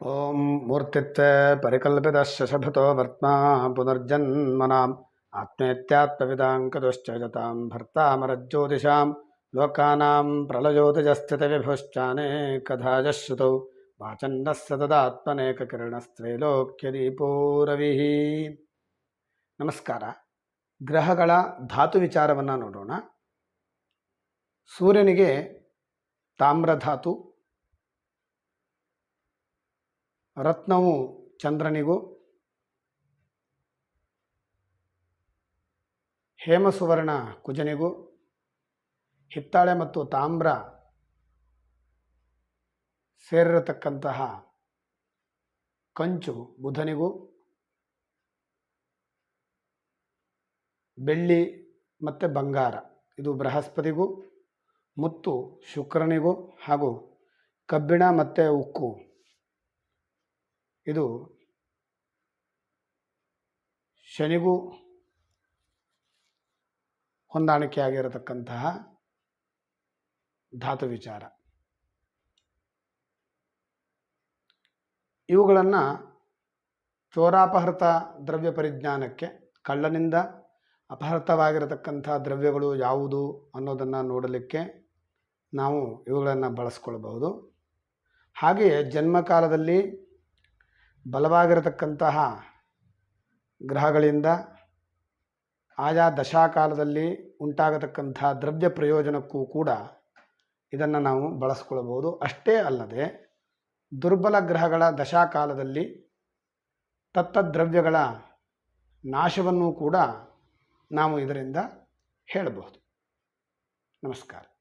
ఓం మూర్తిత్వే పరికల్పిత శశభతో వర్త్మా పునర్జన్మనాం. ఆత్మేత్యాత్మవిదాంకతుశ్చయతాం భర్తామరజ్యోతిషాం. లోకానాం ప్రళయోతిజస్థిత విభుశ్చానేకధాజశ్రుతౌ వాచన్న ಸತದಾತ್ಮನೇಕಕಿರಣಸ್ತ್ರೈಲೋಕ್ಯದೀಪೋರವಿ ನಮಸ್ಕಾರ ಗ್ರಹಗಳ ಧಾತು ವಿಚಾರವನ್ನು ನೋಡೋಣ ಸೂರ್ಯನಿಗೆ ತಾಮ್ರಧಾತು ರತ್ನವು ಚಂದ್ರನಿಗೂ, ಹೇಮಸುವರ್ಣ ಕುಜನಿಗೂ, ಹಿತ್ತಾಳೆ ಮತ್ತು ತಾಮ್ರ ಸೇರಿರತಕ್ಕಂತಹ ಕಂಚು ಬುಧನಿಗೂ, ಬೆಳ್ಳಿ ಮತ್ತು ಬಂಗಾರ. ಇದು ಬೃಹಸ್ಪತಿಗೂ, ಮುತ್ತು ಶುಕ್ರನಿಗೂ ಹಾಗೂ ಕಬ್ಬಿಣ ಮತ್ತು ಉಕ್ಕು. ಇದು ಶನಿಗೂ ಹೊಂದಾಣಿಕೆಯಾಗಿರತಕ್ಕಂತಹ ಧಾತು ವಿಚಾರ. ಇವುಗಳನ್ನು ಚೋರಾಪಹೃತ ದ್ರವ್ಯ ಪರಿಜ್ಞಾನಕ್ಕೆ, ಕಳ್ಳನಿಂದ ಅಪಹೃತವಾಗಿರತಕ್ಕಂಥ ದ್ರವ್ಯಗಳು ಯಾವುದು ಅನ್ನೋದನ್ನು ನೋಡಲಿಕ್ಕೆ ನಾವು ಇವುಗಳನ್ನು ಬಳಸ್ಕೊಳ್ಬಹುದು. ಹಾಗೆಯೇ ಜನ್ಮಕಾಲದಲ್ಲಿ ಬಲವಾಗಿರತಕ್ಕಂತಹ ಗ್ರಹಗಳಿಂದ ಆಯಾ ದಶಾಕಾಲದಲ್ಲಿ ಉಂಟಾಗತಕ್ಕಂಥ ದ್ರವ್ಯ ಪ್ರಯೋಜನಕ್ಕೂ ಕೂಡ ಇದನ್ನು ನಾವು ಬಳಸ್ಕೊಳ್ಬೋದು. ಅಷ್ಟೇ ಅಲ್ಲದೆ ದುರ್ಬಲ ಗ್ರಹಗಳ ದಶಾಕಾಲದಲ್ಲಿ ತತ್ತದ್ರವ್ಯಗಳ ನಾಶವನ್ನು ಕೂಡ ನಾವು ಇದರಿಂದ ಹೇಳಬಹುದು ನಮಸ್ಕಾರ.